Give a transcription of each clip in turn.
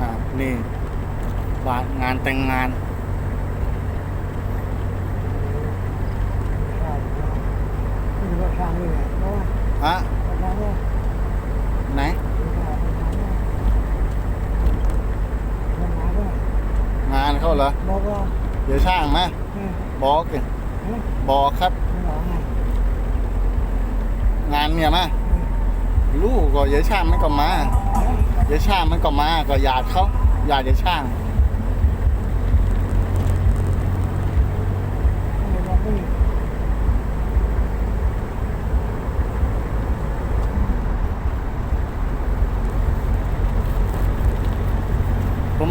อ่านี่บานงานแต่งงานนี่ก็ทางนี่แหละเพราะว่าฮะทางเนี่ยไหนมันหาด้วยงานเขาเหรอบอกว่าเดี๋ยวช่างมาเออบอกสิเออบอกครับมันหลอกไงงานเนี่ยมาลูกก็เดี๋ยวช่างมันก็มา เเดี๋ยวช่างมันก็มาก็หยาดเขาหยาดเดี๋ยวช่างผม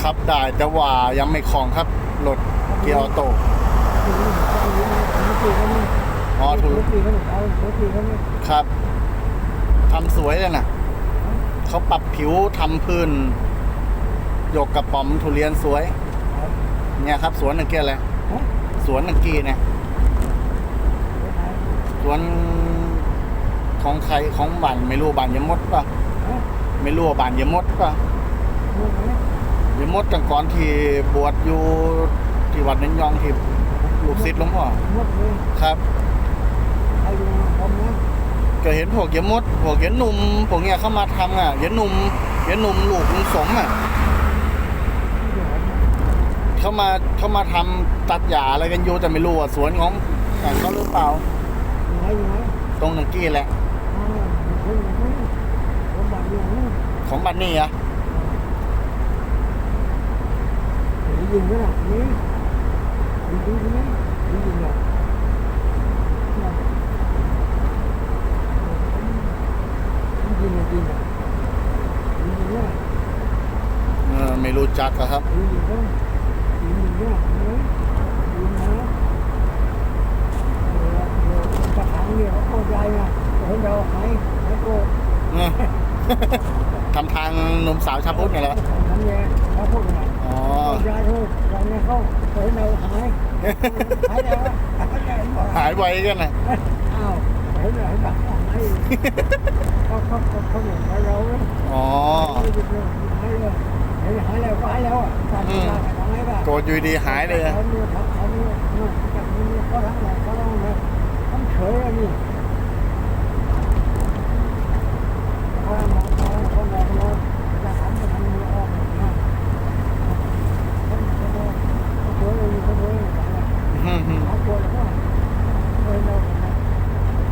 ขับได้แต่ว่ายังไม่คล่องครับรถเกียร์ออโต้ ตีนี่ตีเขานี่อ๋อถูกตีเขานี่เอาตีเขานี่ครับทำสวยเลยนะเขาปรับผิวทำพื้นยกกระป๋อมทุเรียนสวย เนี่ยครับ สวนนังเกียอะไรสวนนังกีเนี่ยสวนของใครของบ้านไม่รู้บ้านยมดป่ะไม่รู้ว่าบ้านยมดป่ะยมดตั้งก่อนที่บวชอยู่ที่วัดนันยองที่ลูกศิษย์หลวงพ่อหมดเลยครับ ใครดูผมนะก็เห็นพวกเยมดพวกเยนหนุ่มพวกเนี้ยเข้ามาทำอะเยนหนุ่มเยนหนุ่มลูกลุงสมอะเขามาเขามาทำตัดหญ้าอะไรกันอยู่แต่ไม่รู้ว่าสวนของของเขาหรือเปล่าตรงนังกี้แหละของบันนี่อะยิงด้วยนะนี่ยิงยิงยิงยิงยิงอะยิงยิงยิงอะยิงยิงด้วย เออ ไม่รู้จักอะครับยิงยิงด้วยยิงยิงด้วยนี่ยิงนะเออเออจะขังเนี่ยเขาเข้าใจนะเห็นเราหายหายโกรธเออทำทางหนุ่มสาวชาวพุทธเนี่ยเหรอทำเนี่ยเขาพูดไงอ๋อเข้าใจทุกเราเนี่ยเขาเห็นเราหายหายแล้วหายแล้วบอกหายไวกันนะอ้าวเห็นไหมแบบหาย เขาเขาเขาเขาเหมือนเราเลยอ๋อหายเลยเห็นหายแล้วก็หายแล้วอะการทำงานของไอ้บ้าโกรธอยู่ดีหายเลยอะเขาเนี่ยทำเขาเนี่ยนู่นจากนี้เขาทำอะไรเขาต้องเลยทำเฉยอะนี่เขามองเขาเขามองเราจะทำจะทำมือออกนะเขาเขาเขาเฉยเลยเขาเฉยเลย อืมอืม เขากลัวแล้วก็เออเรา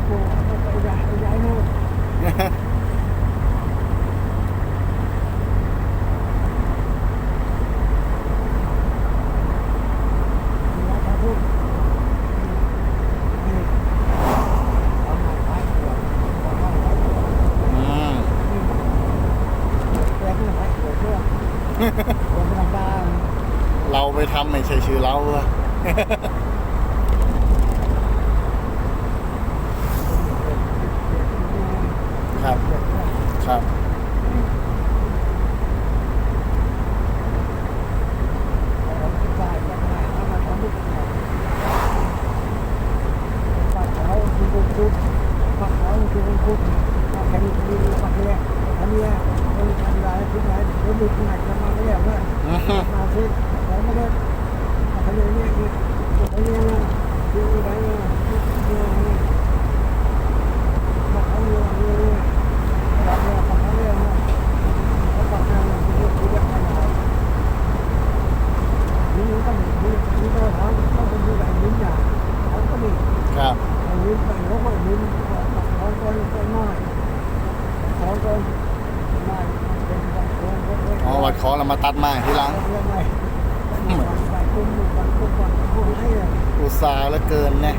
กลัวเขาไปย้ายไปย้ายโน่น แล้วเขาพูดนี่เอามาขายขวดเอามาขายขวด อืม นี่แกก็ขายขวดเพื่อคนธรรมดา เราไป คือเราอะครับ ครับเอาไปขายกันมาเอามาทำลูกขายปักเขาคือบุกคุกปักเขาคือบุกคุกปักแค่นี้คือปักเนี่ยอันเนี้ยคนทำลายทุกอย่างเดี๋ยวดูขนาดจะมาไม่แล้วนะอืมสองนี้คือทำอย่างนี้คืออะไรเราทำอย่างนี้เนี่ยแบบเนี่ยทำอย่างนี้เขาบอกว่าคือคือแบบอะไรนี่มันต้องนี่นี่เราทำต้องเป็นแบบนี้อย่างเขาก็มีครับอันไปเขาก็มีเขาก็ก็น้อยเขาก็ไม่เป็นแบบคนอ๋อวัดขอเรามาตัดไม้ที่หลัง อุตส่าห์เหลือเกินเนี่ย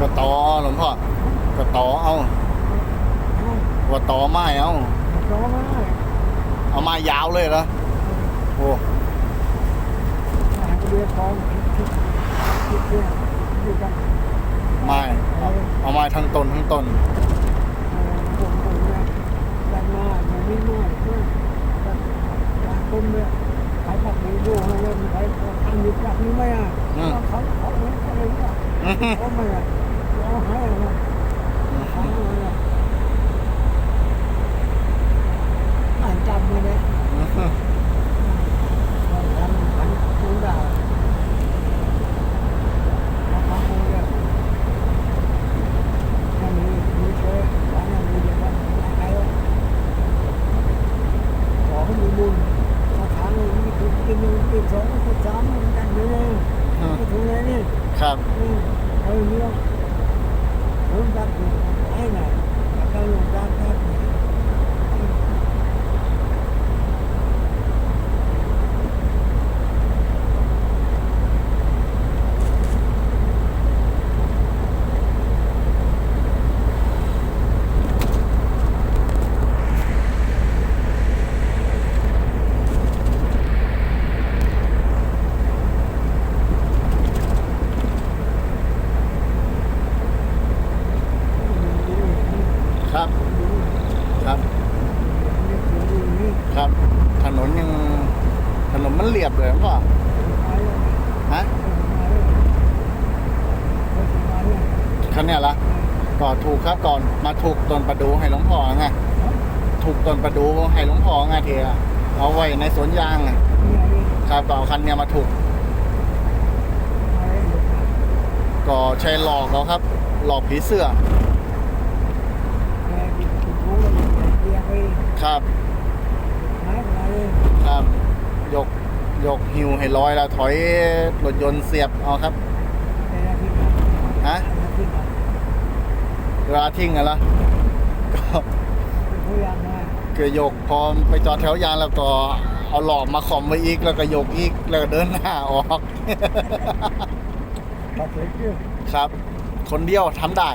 ก็ต่อหลวงพ่อก็ต่อเอาว่าต่อไม้เอาเอาไม้ยาวเลยเหรอโอ้ไม้เอาเอาไม้ทั้งต้นทั้งต้น ดันมาอย่างนี้หน่อยเพื่อดันคนเนี่ยขายผักมีดูให้เลยมีใครทำอยู่จากนี้ไหมอะอืมเขาเขาเองเขาเองอะไรอหือเขาไม่อะเขาให้อะาอะไรอะอ่านจำมาเลย อื้อหือ ทำทำดูได้ทำทำดูได้ยังมีมีเชื่อว่ายังมีอย่างว่าอะไรอะขอให้มีบุญมาถามเลยมีถึงกินหนึ่งกินสองกินสามมันกันอยู่เลยไม่ถึงเลยนี่ ครับ ừ, thôi nhá hướng ta thì cái này là cái lồng ta ta thì ครับ ครับ ครับ ถนนยัง ถนน มันเรียบเลยป่ะฮะคันเนี้ยละก็ถูกครับก่อนมาถูกตนประดูให้หลวงพ่อไงถูกตนประดูให้หลวงพ่อไงเทียเอาไว้ในสวนยางไงครับก็เอคันเนี้ยมาถูกก็ใช้หลอกเขาครับ หลอกผีเสื้อครับ ครับยก ยกหิวให้ร้อยแล้วถอยรถยนต์เสียบเอาครับฮะเวลาทิ้งอะละก็คือยกพอไปจอดแถวยานแล้วก็เอาหลอกมาขอมไว้อีกแล้วก็ยกอีกแล้วก็เดินหน้าออกครับ คนเดียวทำได้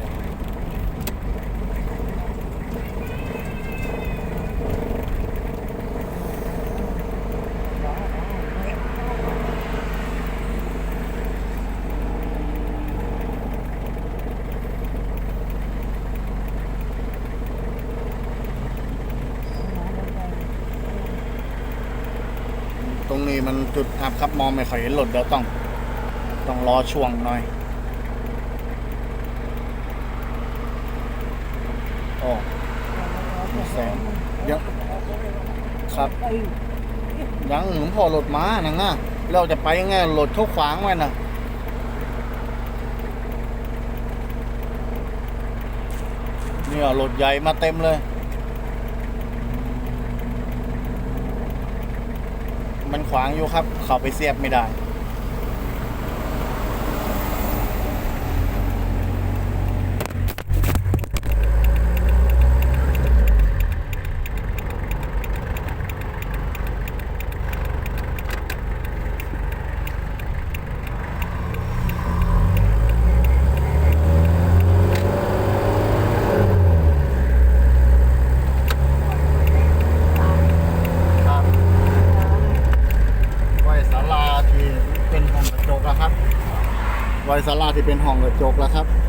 ตรงนี้ มันจุดอับครับมองไม่ค่อยเห็นรถเดี๋ยวต้อง ต้องรอช่วงหน่อย โอ้แสงยอะครับยังหลวงพ่อรถม้านังน่ะเราจะไปยังไงรถเขาขวางไว้น่ะเนี่ยรถใหญ่มาเต็มเลย มันขวางอยู่ครับ เข้าไปเสียบไม่ได้ ครับไว้ ศาลาที่เป็นห้องกระจกแล้วครับไว้ศาลาที่เป็นห้องกระจกแล้วครับ